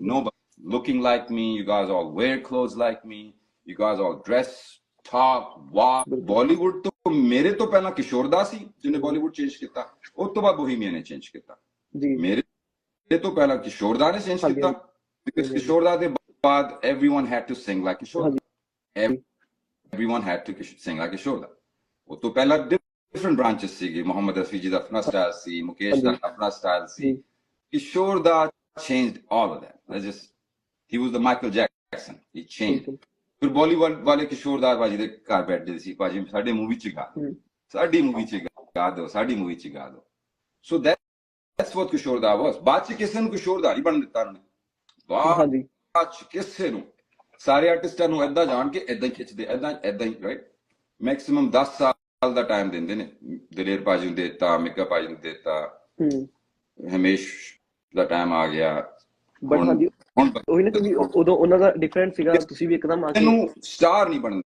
nobody looking like me. You guys all wear clothes like me. You guys all dress, talk, walk. ਬਿਲਕੁਲ। ਬਾਲੀਵੁੱਡ ਤੋਂ ਮੇਰੇ ਤੋਂ ਪਹਿਲਾਂ ਕਿਸ਼ੋਰ ਦਾ ਸੀ ਜਿਹਨੇ ਬਾਲੀਵੁੱਡ ਚੇਂਜ ਕੀਤਾ ਉਸ ਤੋਂ ਬਾਅਦ ਬੋਹੀਮੀਆ ਨੇ ਚੇਂਜ ਕੀਤਾ ਜੀ ਮੇਰੇ ਤੋਂ ਪਹਿਲਾਂ ਕਿਸ਼ੋਰ ਦਾ ਨੇ ਚੇਂਜ ਹਾਂਜੀ, ਕੀਤਾ ਬਿਕਾਜ਼ ਹਾਂਜੀ। ਕਿਸ਼ੋਰ ਦਾ ਦੇ ਬਾਅਦ everyone had to sing like ਕਿਸ਼ੋਰ ਹਾਂਜੀ। everyone had to sing like ਕਿਸ਼ੋਰ ਦਾ ਉਹ ਤੋਂ ਪਹਿਲਾਂ ਡਿਫਰੈਂਟ ਬ੍ਰਾਂਚਸ ਸੀਗੇ ਮੁਹੰਮਦ ਰਫੀ ਜੀ ਦਾ ਆਪਣਾ ਸਟਾਈਲ ਸੀ ਮੁਕੇਸ਼ ਦਾ ਹਾਂਜੀ। ਆਪਣਾ ਸਟਾਈਲ ਸੀ ਜੀ ਕਿਸ਼ੋਰ ਦਾ changed all of that. That's just he was the Michael Jackson. He changed. ਫਿਰ ਬਾਲੀਵੁੱਡ ਵਾਲੇ ਕਿਸ਼ੋਰ ਦਾ ਬਾਜੀ ਦੇ ਘਰ ਬੈਠਦੇ ਸੀ ਬਾਜੀ ਸਾਡੇ ਮੂਵੀ ਚ ਗਾ। ਸਾਡੀ ਮੂਵੀ ਚ ਗਾ ਦਿਓ ਸਾਡੀ ਮੂਵੀ ਚ ਗਾ ਦਿਓ ਸੋ ਦੈਟਸ ਵਾਟ ਕਿਸ਼ੋਰ ਦਾ ਵਾਸ ਬਾਅਦ ਚ ਕਿਸੇ ਨੂੰ ਕਿਸ਼ੋਰ ਦਾ ਨਹੀਂ ਬਣ ਦਿੱਤਾ ਉਹਨੇ ਹਾਂਜੀ ਚ ਕਿਸੇ ਨੂੰ ਸਾਰੇ ਆਰਟਿਸਟਾਂ ਨੂੰ ਏਦਾਂ ਜਾਣ ਕੇ ਏਦਾਂ ਹੀ ਖਿੱਚਦੇ ਏਦਾਂ ਏਦਾਂ ਹੀ ਰਾਈਟ ਮੈਕਸਿਮਮ 10 ਸਾਲ ਦਾ ਟਾਈਮ ਦਿੰਦੇ ਨੇ ਦਲੇਰ ਬਾਜੀ ਨੂੰ ਦੇਤਾ ਮਿੱਕਾ ਬਾਜੀ ਨੂੰ ਦੇਤਾ ਹੂੰ ਹਮੇਸ਼ ਦਾ ਟਾਈਮ ਆ ਗਿਆ। ਬਟ ਹਾਂਜੀ ਉਹੀ ਨਾ ਕਿਉਂਕਿ ਉਦੋਂ ਉਹਨਾਂ ਦਾ ਡਿਫਰੈਂਟ ਸੀਗਾ ਤੁਸੀਂ ਵੀ ਇੱਕਦਮ ਆ ਕੇ ਇਹਨੂੰ ਸਟਾਰ ਨਹੀਂ ਬਣਨ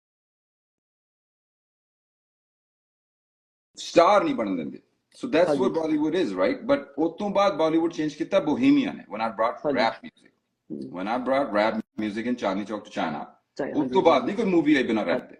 ਸਟਾਰ ਨਹੀਂ ਬਣਨ ਦਿੰਦੇ। So that's. What Bollywood is right but ਉਸ ਤੋਂ ਬਾਅਦ ਬਾਲੀਵੁੱਡ ਚੇਂਜ ਕੀਤਾ ਬੋਹੀਮੀਆ ਨੇ ਹਾਂਜੀ। rap music. Hmm, when i brought rap music in Chandni Chowk to China ਚਾਹੇ- ਉਸ ਤੋਂ ਬਾਅਦ ਨਹੀਂ ਕੋਈ ਮੂਵੀ ਆਈ ਬਿਨਾ ਰੈਪ ਦੇ।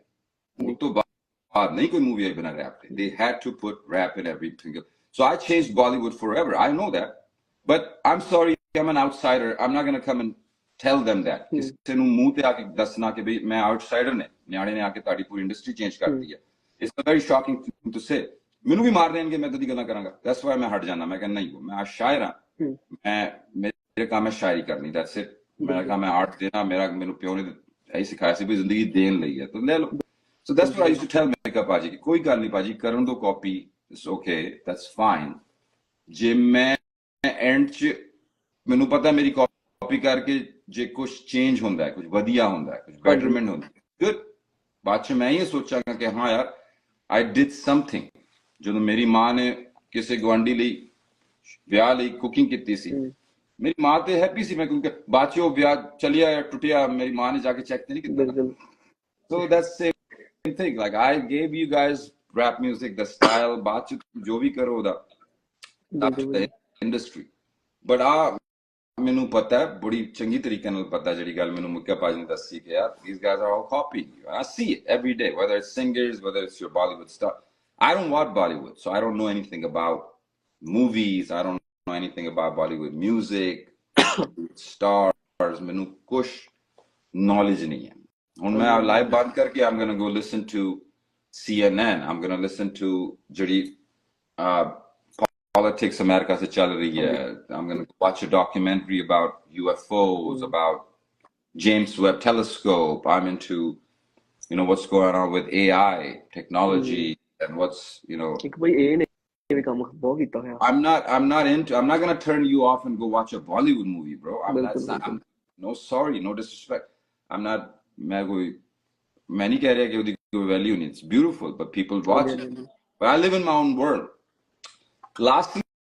ਉਸ ਤੋਂ ਬਾਅਦ ਨਹੀਂ ਕੋਈ ਮੂਵੀ ਆਈ ਬਿਨਾ ਰੈਪ ਦੇ। They had to put rap in every single so i changed bollywood forever i know that. But i'm sorry i'm an outsider. I'm not going to come and tell them that. ਕਿਸੇ ਨੂੰ ਮੂੰਹ ਤੇ ਆ ਕੇ ਦੱਸਣਾ ਕਿ ਵੀ ਮੈਂ outsider ਨੇ ਨਿਆਣੇ ਨੇ ਆ ਕੇ ਤੁਹਾਡੀ ਪੂਰੀ ਇੰਡਸਟਰੀ ਚੇਂਜ ਕਰਤੀ ਹੈ it's a very shocking thing to say ਮੈਨੂੰ ਵੀ ਮਾਰ ਦੇਣਗੇ ਮੈਂ ਤਾਂ ਦੀ ਗੱਲਾਂ ਕਰਾਂਗਾ ਦੈਟਸ ਵਾਈ ਮੈਂ ਹਟ ਜਾਣਾ ਮੈਂ ਕਹਿੰਦਾ ਨਹੀਂ ਮੈਂ ਸ਼ਾਇਰ ਹੂੰ। ਮੈਂ ਮੇਰੇ ਕੰਮ ਹੈ ਸ਼ਾਇਰੀ ਕਰਨੀ ਦੈਟਸ ਇਟ ਮੇਰਾ ਕੰਮ ਹੈ ਆਰਟ ਦੇਣਾ ਮੇਰਾ ਮੈਨੂੰ ਪਿਓ ਨੇ ਇਹੀ ਸਿਖਾਇਆ ਸੀ ਵੀ ਜ਼ਿੰਦਗੀ ਦੇਣ ਲਈ ਹੈ ਤਾਂ ਲੈ ਲਓ so that's what I use to tell makeup ਕਿ ਕੋਈ ਗੱਲ ਨਹੀਂ ਪਾਜੀ ਕਰਨ ਦੋ copy it's okay that's fine ਜੇ ਮੈਂ ਐਂਡ ਚ ਮੈਨੂੰ ਪਤਾ ਮੇਰੀ ਕਾਪੀ ਕਰਕੇ ਜੇ ਕੁਝ ਚੇਂਜ ਹੁੰਦਾ ਹੈ ਕੁਝ ਵਧੀਆ ਹੁੰਦਾ ਹੈ ਕੁਝ ਬੈਟਰਮੈਂਟ ਹੁੰਦਾ ਹੈ ਗੁੱਡ ਬਾਅਦ ਚ ਮੈਂ ਇਹ ਸੋਚਾਂਗਾ ਕਿ ਹਾਂ ਯਾਰ ਆਈ ਡਿਡ ਸਮਥਿੰਗ ਜਦੋਂ ਮੇਰੀ ਮਾਂ ਨੇ ਕਿਸੇ ਗਵਾਂਢੀ ਲਈ ਵਿਆਹ ਲਈ ਕੁਕਿੰਗ ਕੀਤੀ ਸੀ। ਮੇਰੀ ਮਾਂ ਤੇ ਹੈਪੀ ਸੀ ਮੈਂ ਕਿਉਂਕਿ ਬਾਅਦ ਚ ਉਹ ਵਿਆਹ ਚਲਿਆ ਜਾਂ ਟੁੱਟਿਆ ਮੇਰੀ ਮਾਂ ਨੇ ਜਾ ਕੇ ਚੈੱਕ ਤੇ ਨਹੀਂ ਕੀਤਾ। So that's the same thing. Like I gave you guys rap music, the style, ਬਾਅਦ ਚ ਜੋ ਵੀ ਕਰੋ ਉਹਦਾ। that's ਬਿਲਕੁਲ the industry. But ਆ ਮੈਨੂੰ ਪਤਾ ਹੈ ਬੜੀ ਚੰਗੀ ਤਰੀਕੇ ਨਾਲ ਪਤਾ ਜਿਹੜੀ ਗੱਲ ਮੈਨੂੰ ਮੁੱਕਾ ਪਾਜੀ ਨੇ ਦੱਸੀ ਕਿ ਯਾਰ these guys are all copying you. I see it every day, whether it's singers, whether it's your Bollywood stuff. I don't watch Bollywood, so I don't know anything about movies. I don't know anything about Bollywood music, stars. ਮੈਨੂੰ ਕੁਝ knowledge ਨਹੀਂ ਹੈ ਹੁਣ ਮੈਂ live ਬੰਦ ਕਰਕੇ I'm gonna go listen to CNN. I'm gonna listen to ਜਿਹੜੀ uh, politics America se chal rahi hai. I'm going to watch a documentary about UFOs, about James Webb Telescope. I'm into, you know, what's going on with AI technology mm. and what's, you know. I'm not. I'm not into. I'm not going to turn you off and go watch a Bollywood movie, bro. I'm not. I'm, no, sorry, no disrespect. I'm not. मैं कोई मैं नहीं कह रहा कि उसकी कोई value नहीं it's But but people watch but I live Last